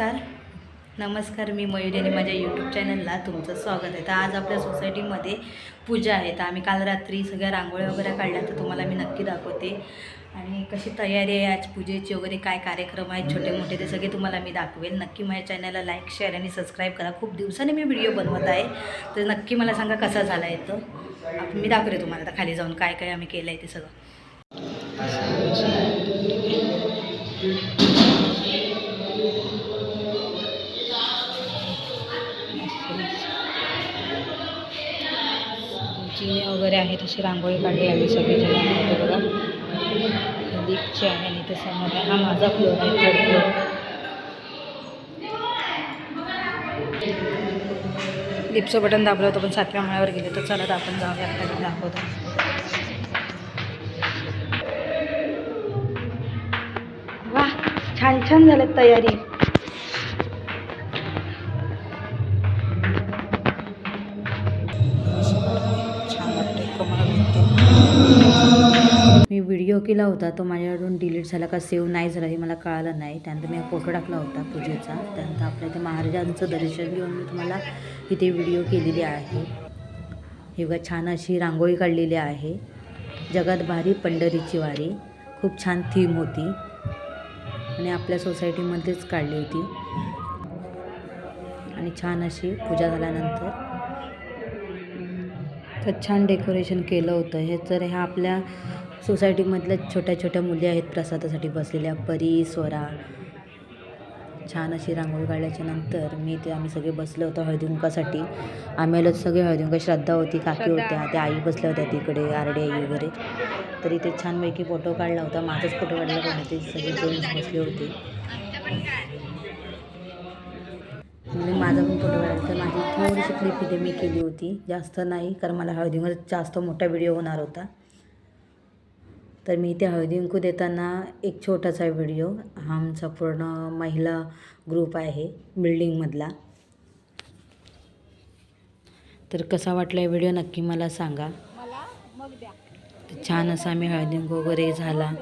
नमस्कार. नमस्कार मी मयुरी आणि माझ्या यूट्यूब चॅनलला तुमचं स्वागत आहे. तर आज आपल्या सोसायटीमध्ये पूजा आहे. तर आम्ही काल रात्री सगळ्या रांगोळ्या वगैरे काढल्या. तर तुम्हाला मी नक्की दाखवते. आणि कशी तयारी आहे आज? पूजेची वगैरे काय कार्यक्रम आहेत? छोटे मोठे ते सगळे तुम्हाला मी दाखवेल. नक्की माझ्या चॅनलला लाईक शेअर आणि सबस्क्राईब करा. खूप दिवसांनी मी व्हिडिओ बनवत आहे. तर नक्की मला सांगा कसा झाला आहे तो? मी दाखवते तुम्हाला. आता खाली जाऊन काय काय आम्ही केलं आहे ते सगळं. चिने वगैरे आहे तशी रांगोळी काढली आम्ही सगळेजण इथे बघा दीपची आहे आणि इथे समोर हा माझा फ्लोर आहे थर्ड फ्लोर दीपचं बटन दाबलं होतं पण सातव्या माळ्यावर गेले. तर चला तर आपण जाऊया आपल्याला दाखवतो. वा छान छान झालं तयारी. व्हिडिओ होता तो माझ्याकडून डिलीट झाला का सेव्ह नाही झाला हे मला कळालं नाही. त्यानंतर मी फोटो टाकला होता पूजेचा. त्यानंतर आपल्या इथे महाराजांचं दर्शन घेऊन मी तुम्हाला इथे व्हिडिओ केलेली आहे. हे बघा छान अशी रांगोळी काढलेली आहे. जगात भारी पंढरीची वारी. खूप छान थीम होती. आणि आपल्या सोसायटीमध्येच काढली होती. आणि छान अशी पूजा झाल्यानंतर तर छान डेकोरेशन केलं होतं. हे तर ह्या आपल्या सोसायटीमधल्या छोट्या छोट्या मुली आहेत प्रसादासाठी बसलेल्या. परी स्वरा. छान अशी रांगोळी काढल्याच्या नंतर मी ते आम्ही सगळे बसलो होतो हळदीकुंकासाठी. आम्ही आलो सगळे हळदीकुंका श्रद्धा होती काकी होत्या त्या आई बसल्या होत्या तिकडे आरडी आई वगैरे. तर इथे छानपैकी फोटो काढला होता माझाच फोटो काढला पण ते सगळे जेंट्स बसले होते. म्हणजे माझा पण फोटो काढला तर माझी थोडीशी क्लिप इथे मी केली होती. जास्त नाही कारण मला हळदीमध्ये जास्त मोठा व्हिडिओ होणार होता. तर मी इथे हळदी कुंकू देताना एक छोटासा व्हिडिओ हा आमचा पूर्ण महिला ग्रुप आहे बिल्डिंगमधला. तर कसा वाटला व्हिडिओ नक्की मला सांगा. छान असा आम्ही हळदी कुंकू वगैरे झाला.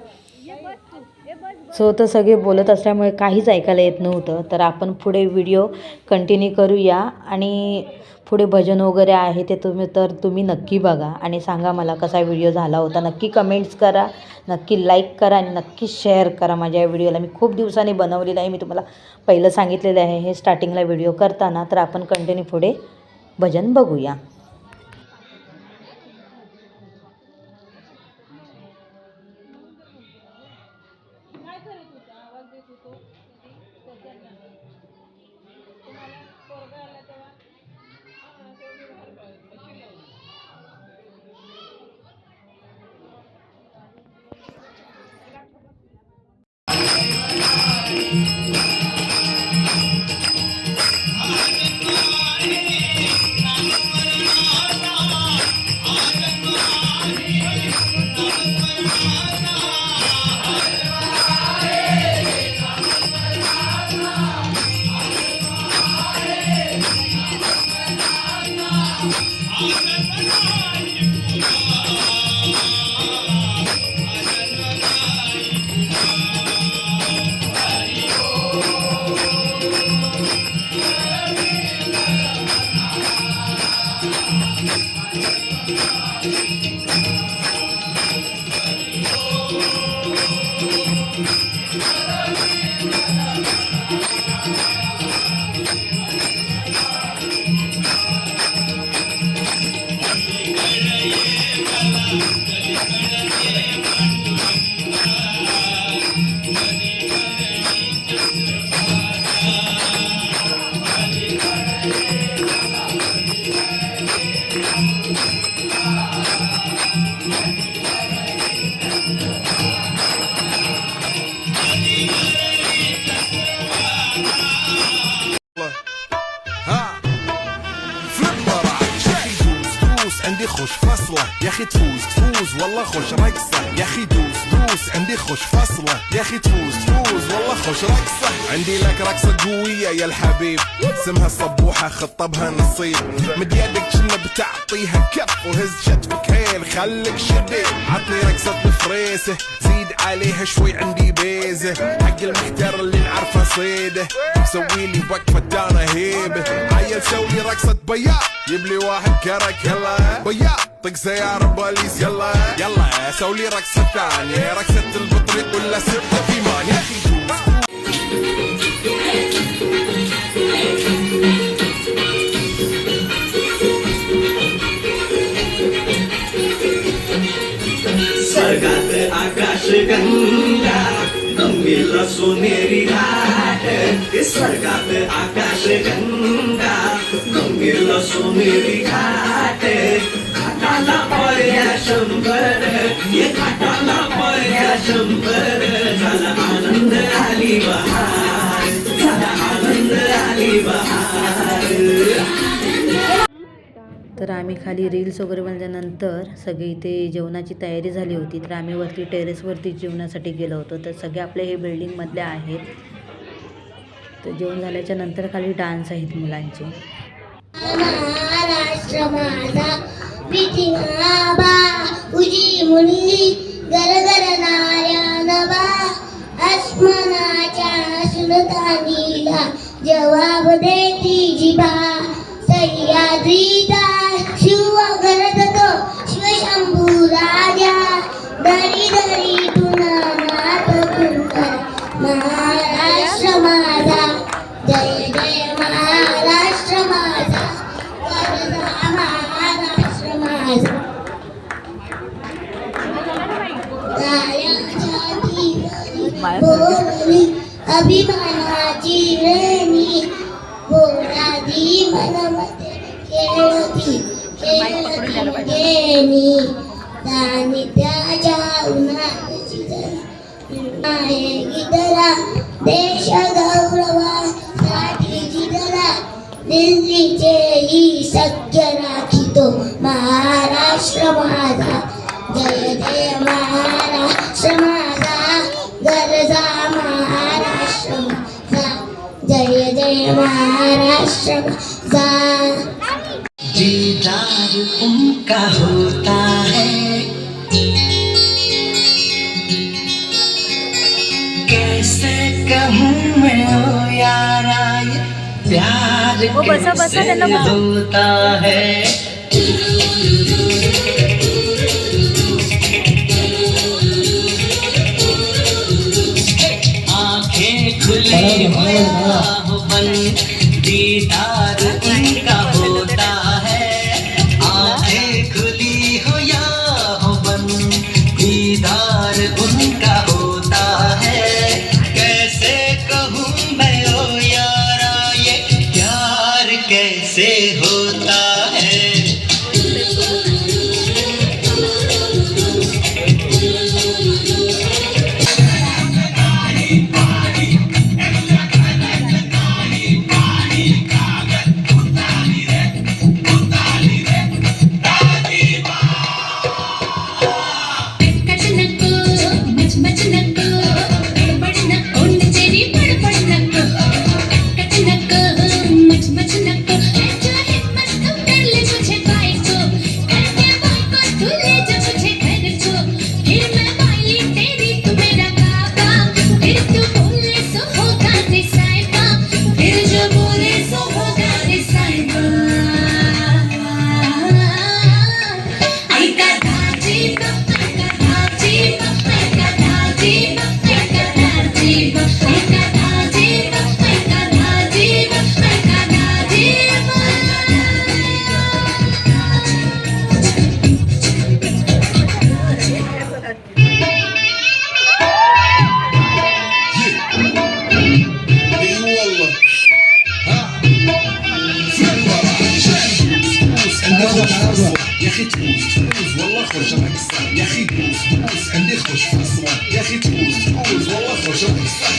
सो तर सगळे बोलत असल्यामुळे काहीच ऐकायला येत नव्हतं. तर आपण पुढे व्हिडिओ कंटिन्यू करूया. आणि पुढे भजन वगैरे आहे ते तुम्ही तर तुम्ही नक्की बघा. आणि सांगा मला कसा व्हिडिओ झाला होता. नक्की कमेंट्स करा. नक्की लाईक करा आणि नक्की शेअर करा माझ्या या व्हिडिओला. मी खूप दिवसांनी बनवलेलं आहे. मी तुम्हाला पहिलं सांगितलेलं आहे हे स्टार्टिंगला व्हिडिओ करताना. तर आपण कंटिन्यू पुढे भजन बघूया. خوش فصلة. يا أخي تفوز تفوز والله خوش رقصة. يا أخي دوس دوس عندي خوش فصلة. يا أخي تفوز تفوز والله خوش رقصة. عندي لك رقصة قوية يا الحبيب. اسمها الصبوحة خطبها نصيب. مد يدك كنا بتعطيها كف وهز شتفك هيل خليك شديد. عطني رقصة فريسة زيد عليها شوي عندي بيزة حق المحتر اللي نعرفه صيده سوي لي وقفة دانا هيبة عيل سوي رقصة بياض يبلي واحد كرك يلا. بياض طق سيارة بوليس يلا. يلا. سوي لي رقصة ثانية. رقصة البطريق ولا ستة في مان يا أخي गंगा गंभीर सोनेरी घाट ते स्वर्गात आकाश गंगा गंभीर सोनेरी घाट. घाटाला पर्या शंभर ये घाटाला पर्या शंभर. झाला आनंद आली बहार झाला आनंद आली बहार. तर आम्ही खाली रील्स वगैरे बनल्यानंतर सगळी इथे जेवणाची तयारी झाली होती. तर आम्ही वरती टेरेसवरती जेवणासाठी गेलो होतो. तर सगळे आपले हे बिल्डिंगमधले आहेत. तर जेवण झाल्याच्यानंतर खाली डान्स आहेत मुलांचे. जवाब देती जिबा सह्याद्रीचा अभिमानाची रेणी बोलादी मनमध्ये खेळती खेळती गेली दानी त्याच्या उन्हात शिजली देशगा महाराष्ट्र दीदार उनका होता है। कैसे कहूँ मैं ओ यारा ये प्यार कैसे होता है? हो والله خوش رقصة يا اخي دوس دوس عندي خوش فصلة يا اخي تفوز تفوز والله خوش رقصة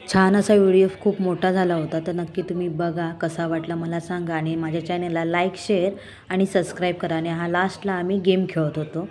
छान असा व्हिडिओ खूप मोठा झाला होता तर नक्की तुम्ही बघा कसा वाटला मला सांगा आणि माझ्या चॅनलला लाईक शेअर आणि सबस्क्राईब करा आणि हा लास्टला आम्ही गेम खेळत होतो